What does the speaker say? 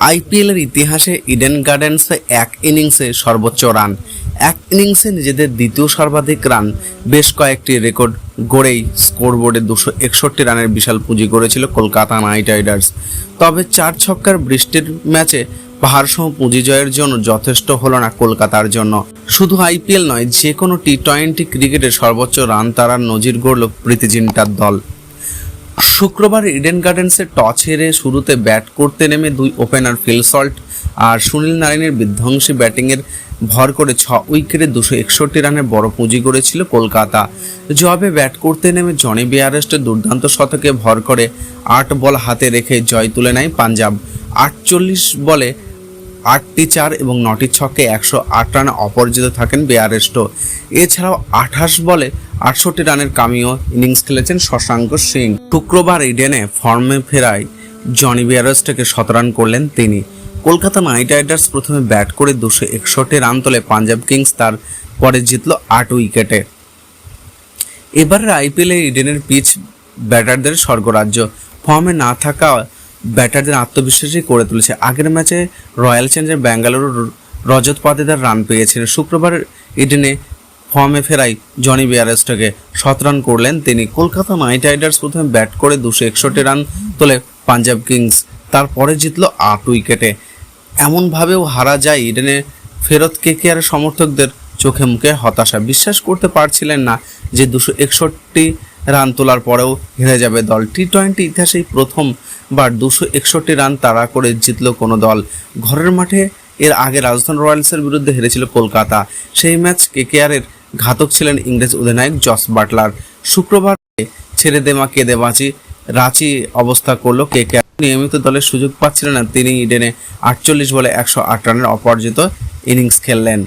আইপিএলের ইতিহাসে ইডেন গার্ডেন্সে এক ইনিংসে সর্বোচ্চ রান। এক ইনিংসে নিজেদের দ্বিতীয় সর্বাধিক রান। বেশ কয়েকটি রেকর্ড গড়েই স্কোরবোর্ডে দুশো একষট্টি রানের বিশাল পুঁজি করেছিল কলকাতা নাইট রাইডার্স। তবে চার ছক্কার বৃষ্টির ম্যাচে পাহাড়সহ পুঁজি জয়ের জন্য যথেষ্ট হলো না কলকাতার জন্য। শুধু আইপিএল নয়, যে কোনো টি টোয়েন্টি ক্রিকেটে সর্বোচ্চ রান তারার নজির গড়ল প্রীতি জিন্টার দল। শুক্রবার ইডেন গার্ডেন্সে টস হেরে শুরুতে ব্যাট করতে নেমে দুই ওপেনার ফিল সল্ট আর সুনীল নারায়ণের বিধ্বংসী ব্যাটিংয়ের ভর করে ছ উইকেটে দুশো একষট্টি রানের বড় পুঁজি করেছিল কলকাতা। জবে ব্যাট করতে নেমে জনি বিয়ারেস্টের দুর্দান্ত শতকে ভর করে আট বল হাতে রেখে জয় তুলে নেয় পাঞ্জাব। আটচল্লিশ বলে আটটি চার এবং নটি ছক্কে একশো আট রানে অপরাজিত থাকেন বেয়ারেস্টো। এছাড়াও আঠাশ বলে আটষট্টি রানের কামিও ইনিংস খেলেছেন শশাঙ্ক সিং। শুক্রবার ইডেনে ফর্মে ফেরায় জনি বিয়ারেস্টোকে শতরান করলেন তিনি। কলকাতা নাইট রাইডার্স প্রথমে ব্যাট করে দুশো একষট্টি রান তোলে পাঞ্জাব কিংস, তার পরে জিতল আট উইকেটে। এবারের আইপিএলে ইডেনের পিচ ব্যাটারদের স্বর্গরাজ্য। ফর্মে না থাকা ব্যাটারদের আত্মবিশ্বাসী করে তুলেছে। আগের ম্যাচে Royal Challenger Bengaluru Rajat Patidar run পেয়েছিলেন শুক্রবার ইডেনে ফর্মে ফেরাই জনি বিয়ারেস্টকে শত রান করলেন তিনি। কলকাতা নাইট রাইডার্স প্রথমে ব্যাট করে দুশো একষট্টি রান তোলে পাঞ্জাব কিংস। তারপরে জিতল আট উইকেটে। এমনভাবেও হারা যায় ইডেনে। ফেরত কেকেআর সমর্থকদের চোখে মুখে হতাশা। বিশ্বাস করতে পারছিলেন না যে দুশো একষট্টি রান তোলার পরেও হেরে যাবে দল। টি টোয়েন্টি ইতিহাসেই প্রথমবার দুশো একষট্টি রান তাড়া করে জিতল কোনো দল। ঘরের মাঠে এর আগে রাজস্থান রয়্যালসের বিরুদ্ধে হেরেছিল কলকাতা। সেই ম্যাচ কেকেআরের ঘাতক ছিলেন ইংরেজ অধিনায়ক জস বাটলার। শুক্রবার ছেড়ে দেমা কেঁদে বাঁচি রাঁচি অবস্থা করল কেকেআর। নিয়মিত দলের সুযোগ পাচ্ছিলেন না তিনি, ইডেনে আটচল্লিশ বলে একশো আট রানের অপরাজিত ইনিংস খেললেন।